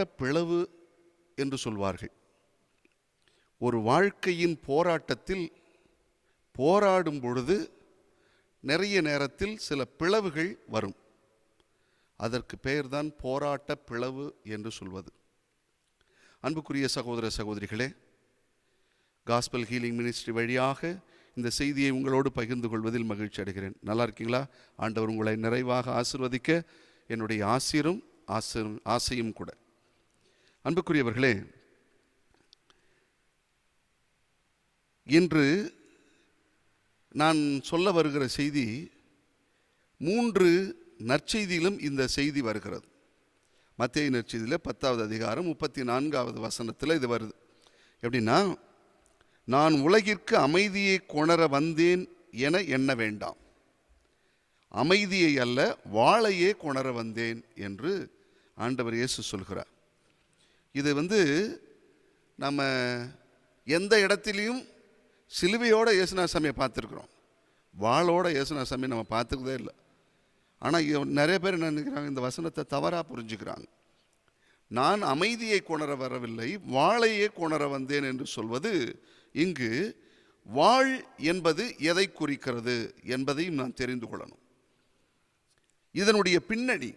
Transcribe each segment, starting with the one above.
போராட்ட பிளவு என்று சொல்வார்கள். ஒரு வாழ்க்கையின் போராட்டத்தில் போராடும் பொழுது நிறைய நேரத்தில் சில பிளவுகள் வரும். அதற்கு பெயர்தான் போராட்ட பிளவு என்று சொல்வது. அன்புக்குரிய சகோதர சகோதரிகளே காஸ்பல் ஹீலிங் மினிஸ்ட்ரி வழியாக இந்த செய்தியை உங்களோடு பகிர்ந்து கொள்வதில் மகிழ்ச்சி அடைகிறேன். நல்லா இருக்கீங்களா? ஆண்டவர் உங்களை நிறைவாக ஆசிர்வதிக்க என்னுடைய ஆசிரும் ஆசை ஆசையும் கூட. அன்புக்குரியவர்களே இன்று நான் சொல்ல வருகிற செய்தி மூன்று நற்செய்தியிலும் இந்த செய்தி வருகிறது. மத்திய நற்செய்தியில் பத்தாவது அதிகாரம் முப்பத்தி நான்காவது வசனத்தில் இது வருது. எப்படின்னா நான் உலகிற்கு அமைதியை கொணர வந்தேன் என எண்ண வேண்டாம். அமைதியை அல்ல வாளையே கொணர வந்தேன் என்று ஆண்டவர் இயேசு சொல்கிறார். இது வந்து நம்ம எந்த இடத்துலையும் சிலுவையோட இயேசுநாசாமியை பார்த்துருக்குறோம். வாளோட இயேசுநாசாமியை நம்ம பார்த்துக்கதே இல்லை. ஆனால் நிறைய பேர் என்ன நினைக்கிறாங்க? இந்த வசனத்தை தவறாக புரிஞ்சுக்கிறாங்க. நான் அமைதியை கொணர வரவில்லை வாளையே கொணர வந்தேன் என்று சொல்வது இங்கு வாழ் என்பது எதை குறிக்கிறது என்பதையும் நான் தெரிந்து கொள்ளணும். இதனுடைய பின்னணி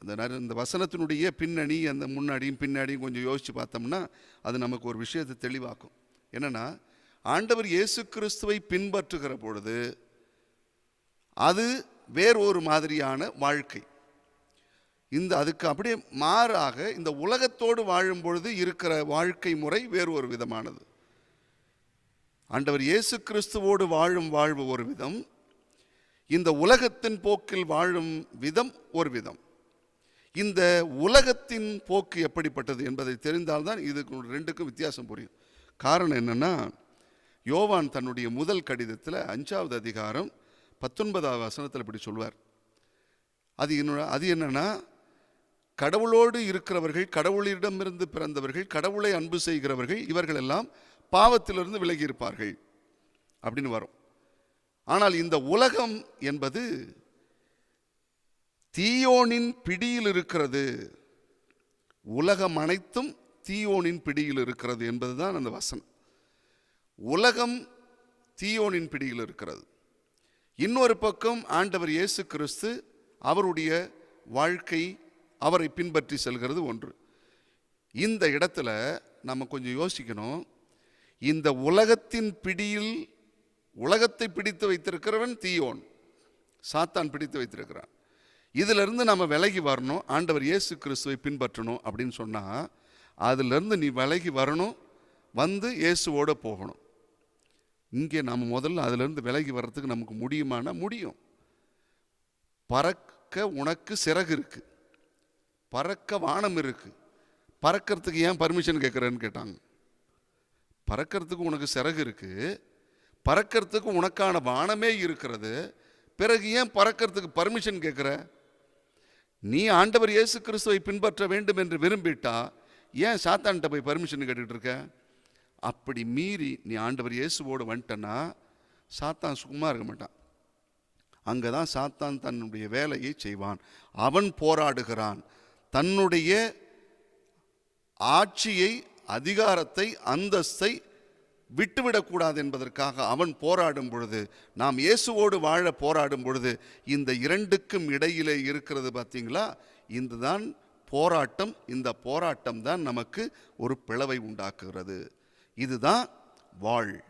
அந்த இந்த வசனத்தினுடைய பின்னணி அந்த முன்னாடியும் பின்னாடியும் கொஞ்சம் யோசித்து பார்த்தோம்னா அது நமக்கு ஒரு விஷயத்தை தெளிவாக்கும். என்னென்னா ஆண்டவர் இயேசு கிறிஸ்துவை பின்பற்றுகிற பொழுது அது வேறு ஒரு மாதிரியான வாழ்க்கை. இந்த அதுக்கு அப்படியே மாறாக இந்த உலகத்தோடு வாழும் பொழுது இருக்கிற வாழ்க்கை முறை வேறு ஒரு விதமானது. ஆண்டவர் இயேசு கிறிஸ்துவோடு வாழும் வாழ்வு ஒரு விதம் இந்த உலகத்தின் போக்கில் வாழும் விதம் ஒரு விதம். இந்த உலகத்தின் போக்கு எப்படிப்பட்டது என்பதை தெரிந்தால்தான் இதுக்கு ரெண்டுக்கும் வித்தியாசம் புரியும். காரணம் என்னன்னா யோவான் தன்னுடைய முதல் கடிதத்தில் அஞ்சாவது அதிகாரம் பத்தொன்பதாவது வசனத்தில் இப்படி சொல்வார். அது என்னோட அது என்னன்னா கடவுளோடு இருக்கிறவர்கள் கடவுளிடமிருந்து பிறந்தவர்கள் கடவுளை அன்பு செய்கிறவர்கள் இவர்கள் எல்லாம் பாவத்திலிருந்து விலகி இருப்பார்கள். அப்படின்னு வரும். ஆனால் இந்த உலகம் என்பது தீயோனின் பிடியில் இருக்கிறது. உலகம் அனைத்தும் தீயோனின் பிடியில் இருக்கிறது என்பதுதான் அந்த வசனம். உலகம் தீயோனின் பிடியில் இருக்கிறது. இன்னொரு பக்கம் ஆண்டவர் இயேசு கிறிஸ்து அவருடைய வாழ்க்கை அவரை பின்பற்றி செல்கிறது ஒன்று. இந்த இடத்துல நம்ம கொஞ்சம் யோசிக்கணும். இந்த உலகத்தின் பிடியில் உலகத்தை பிடித்து வைத்திருக்கிறவன் தீயோன். சாத்தான் பிடித்து வைத்திருக்கிறான். இதிலிருந்து நம்ம விலகி வரணும் ஆண்டவர் இயேசு கிறிஸ்துவை பின்பற்றணும் அப்படின்னு சொன்னால் அதிலிருந்து நீ விலகி வரணும் வந்து இயேசுவோடு போகணும். இங்கே நம்ம முதல்ல அதிலிருந்து விலகி வர்றதுக்கு நமக்கு முடியுமானா முடியும். பறக்க உனக்கு சிறகு இருக்குது பறக்க வானம் இருக்குது பறக்கிறதுக்கு ஏன் பர்மிஷன் கேட்குறேன்னு கேட்டாங்க. பறக்கிறதுக்கு உனக்கு சிறகு இருக்குது பறக்கிறதுக்கு உனக்கான வானமே இருக்கிறது. பிறகு ஏன் பறக்கிறதுக்கு பர்மிஷன் கேட்குற? நீ ஆண்டவர் இயேசு கிறிஸ்துவை பின்பற்ற வேண்டும் என்று விரும்பிட்டா ஏன் சாத்தான்கிட்ட போய் பர்மிஷன் கேட்டுக்கிட்டு இருக்க? அப்படி மீறி நீ ஆண்டவர் இயேசுவோடு வந்துட்டனா சாத்தான் சும்மா இருக்க மாட்டான். அங்கே தான் சாத்தான் தன்னுடைய வேலையை செய்வான். அவன் போராடுகிறான். தன்னுடைய ஆட்சியை அதிகாரத்தை அந்தஸ்தை விட்டுவிடக்கூடாது என்பதற்காக அவன் போராடும் பொழுது நாம் இயேசுவோடு வாழ போராடும் பொழுது இந்த இரண்டுக்கும் இடையிலே இருக்கிறது பார்த்தீங்களா? இதுதான் போராட்டம் இந்த போராட்டம் தான் நமக்கு ஒரு பிளவை உண்டாக்குகிறது. இதுதான் வாழ்.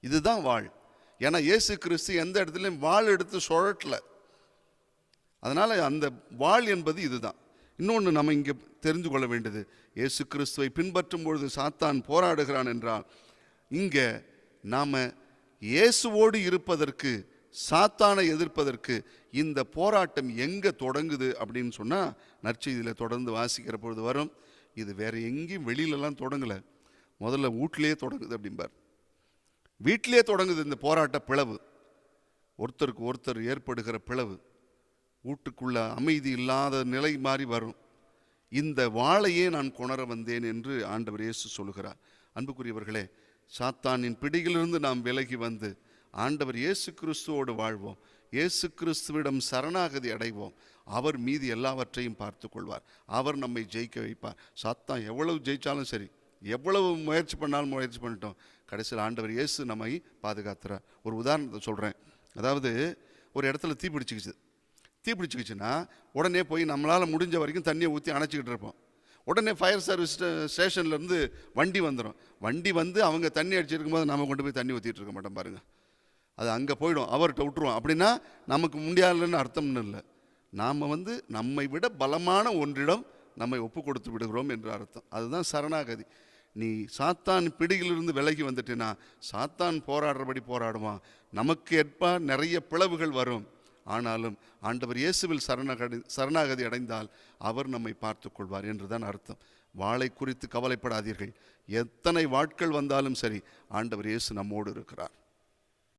இதுதான் வாழ். ஏன்னா இயேசு கிறிஸ்து எந்த இடத்துலையும் வாழ் எடுத்து சுழட்டல. அதனால் அந்த வாழ் என்பது இதுதான். இன்னொன்று நம்ம இங்கே தெரிந்து கொள்ள வேண்டியது இயேசு கிறிஸ்துவை பின்பற்றும் பொழுது சாத்தான் போராடுகிறான் என்றால் இங்கே நாம் இயேசுவோடு இருப்பதற்கு சாத்தானை எதிர்ப்பதற்கு இந்த போராட்டம் எங்கே தொடங்குது அப்படின்னு சொன்னால் நற்செய்தியில் தொடர்ந்து வாசிக்கிற பொழுது வரும். இது வேற எங்கேயும் வெளியிலலாம் தொடங்கலை. முதல்ல வீட்டிலேயே தொடங்குது அப்படிம்பார். வீட்டிலே தொடங்குது இந்த போராட்ட பிளவு. ஒருத்தருக்கு ஒருத்தர் ஏற்படுகிற பிளவு. வீட்டுக்குள்ள அமைதி இல்லாத நிலை மாறி வரும். இந்த வாழையே நான் கொணர வந்தேன் என்று ஆண்டவர் இயேசு சொல்கிறார் அன்புக்குரியவர்களே சாத்தானின் பிடியிலிருந்து நாம் விலகி வந்து ஆண்டவர் இயேசு கிறிஸ்துவோடு வாழ்வோம். இயேசு கிறிஸ்துவிடம் சரணாகதி அடைவோம். அவர் மீதி எல்லாவற்றையும் பார்த்து கொள்வார் அவர் நம்மை ஜெயிக்க வைப்பார். சாத்தான் எவ்வளவு ஜெயித்தாலும் சரி எவ்வளவு முயற்சி பண்ணாலும் முயற்சி பண்ணிட்டோம். கடைசியில் ஆண்டவர் இயேசு நம்மை பாதுகாத்துறார். ஒரு உதாரணத்தை சொல்கிறேன் அதாவது ஒரு இடத்துல தீ பிடிச்சிக்கிச்சு. தீ பிடிச்சிக்கிச்சுன்னா உடனே போய் நம்மளால் முடிஞ்ச வரைக்கும் தண்ணியை ஊற்றி அணைச்சிக்கிட்டு இருப்போம். உடனே ஃபயர் சர்வீஸ் ஸ்டேஷன்லேருந்து வண்டி வந்துடும் வண்டி வந்து அவங்க தண்ணி அடிச்சிருக்கும் போது நம்ம கொண்டு போய் தண்ணி ஊற்றிட்டு இருக்க மாட்டோம் பாருங்கள் அது அங்கே போயிடும். அவர்கிட்ட விட்டுருவோம். அப்படின்னா நமக்கு முடியாதுன்னு அர்த்தம்னு இல்லை. நாம் வந்து நம்மை விட பலமான ஒன்றிடம் நம்மை ஒப்பு கொடுத்து விடுகிறோம் என்ற அர்த்தம். அதுதான் சரணாகதி. நீ சாத்தான் பிடியிலிருந்து விலகி வந்துட்டேன்னா சாத்தான் போராடுறபடி போராடுவான். நமக்கு ஏற்ப நிறைய பிளவுகள் வரும். ஆனாலும் ஆண்டவர் இயேசுவில் சரணகடி சரணாகதி அடைந்தால் அவர் நம்மை பார்த்து கொள்வார் என்றுதான் அர்த்தம். வாளை குறித்து கவலைப்படாதீர்கள். எத்தனை வாட்கள் வந்தாலும் சரி ஆண்டவர் இயேசு நம்மோடு இருக்கிறார்.